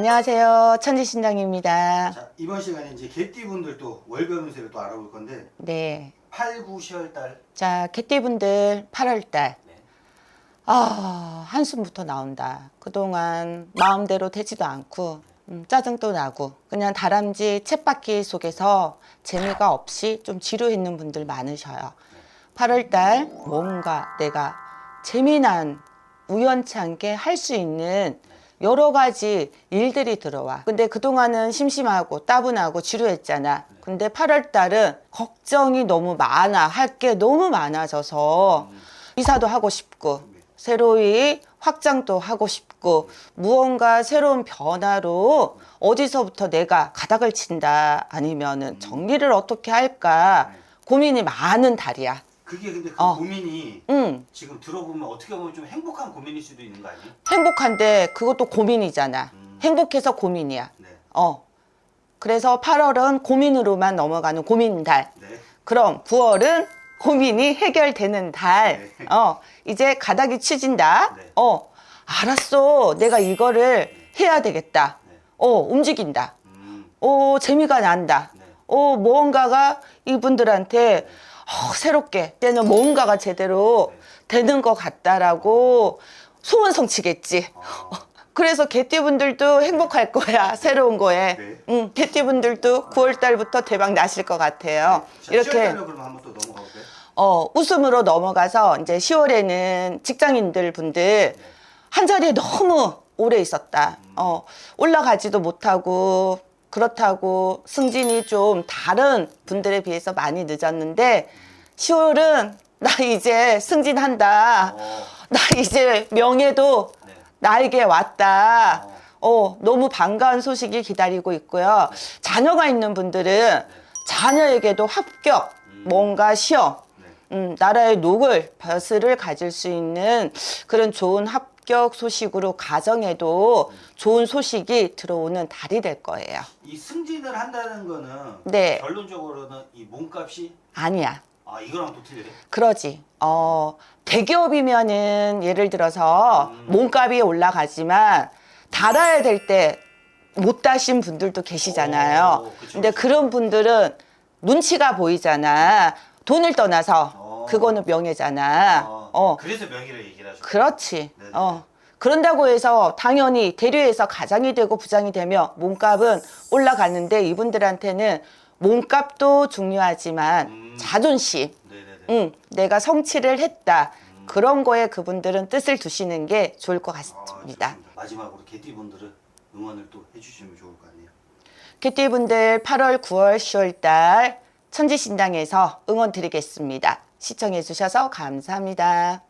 안녕하세요. 천지신당입니다. 자, 이번 시간에 이제 개띠분들 또 월별 운세를 또 알아볼 건데 네. 8, 9, 10월 달 자, 개띠분들 8월달. 네. 아, 한숨부터 나온다. 그동안 마음대로 되지도 않고, 음, 짜증도 나고, 그냥 다람쥐 쳇바퀴 속에서 재미가 없이 좀 지루했는 분들 많으셔요. 8월달 뭔가 내가 재미난 우연치 않게 할 수 있는 여러 가지 일들이 들어와. 근데 그동안은 심심하고 따분하고 지루했잖아. 근데 8월 달은 걱정이 너무 많아. 할 게 너무 많아져서 이사도 하고 싶고, 새로이 확장도 하고 싶고, 무언가 새로운 변화로 어디서부터 내가 가닥을 친다. 아니면은 정리를 어떻게 할까. 고민이 많은 달이야. 그게 근데 그 어. 고민이 응. 지금 들어보면 어떻게 보면 좀 행복한 고민일 수도 있는 거 아니에요? 행복한데 그것도 고민이잖아. 음. 행복해서 고민이야. 네. 어. 그래서 8월은 고민으로만 넘어가는 고민 달. 네. 그럼 9월은 고민이 해결되는 달. 네. 어, 이제 가닥이 치진다. 네. 어, 알았어. 내가 이거를 해야 되겠다. 네. 어, 움직인다. 음. 어, 재미가 난다. 네. 어, 무언가가 이분들한테 어, 새롭게 때는 뭔가가 제대로 네. 되는 것 같다라고 소원성치겠지. 어. 그래서 개띠분들도 행복할 거야 새로운 거에. 네. 응, 개띠분들도 9월 달부터 대박 나실 것 같아요. 자, 이렇게 10월 달로 그럼 한번 또 넘어가 볼까요? 어, 웃음으로 넘어가서 이제 10월에는 직장인들 분들 한 자리에 너무 오래 있었다. 어, 올라가지도 못하고 그렇다고 승진이 좀 다른 분들에 비해서 많이 늦었는데 10월은 나 이제 승진한다. 어. 나 이제 명예도 네. 나에게 왔다. 어, 너무 반가운 소식이 기다리고 있고요. 자녀가 있는 분들은 자녀에게도 합격, 뭔가 시험, 네. 음, 나라의 녹을, 벼슬을 가질 수 있는 그런 좋은 합 격 소식으로 가정에도 좋은 소식이 들어오는 달이 될 거예요. 이 승진을 한다는 거는 네. 결론적으로는 이 몸값이 아니야. 아 이거랑 또 틀려요? 그러지. 어, 대기업이면은 예를 들어서 음. 몸값이 올라가지만 달아야 될 때 못 다신 분들도 계시잖아요. 오, 그쵸, 근데 그쵸. 그런 분들은 눈치가 보이잖아. 돈을 떠나서 어. 그거는 명예잖아. 어. 어, 그래서 명의를 얘기를 하죠. 그렇지. 네네. 어. 그런다고 해서 당연히 대류에서 가장이 되고 부장이 되면 몸값은 올라가는데 이분들한테는 몸값도 중요하지만 음. 자존심, 네네네. 응, 내가 성취를 했다. 그런 거에 그분들은 뜻을 두시는 게 좋을 것 아, 같습니다. 좋습니다. 마지막으로 개띠분들은 응원을 또 해주시면 좋을 것 같네요. 개띠분들 8월, 9월, 10월 달 천지신당에서 응원 드리겠습니다. 시청해 주셔서 감사합니다.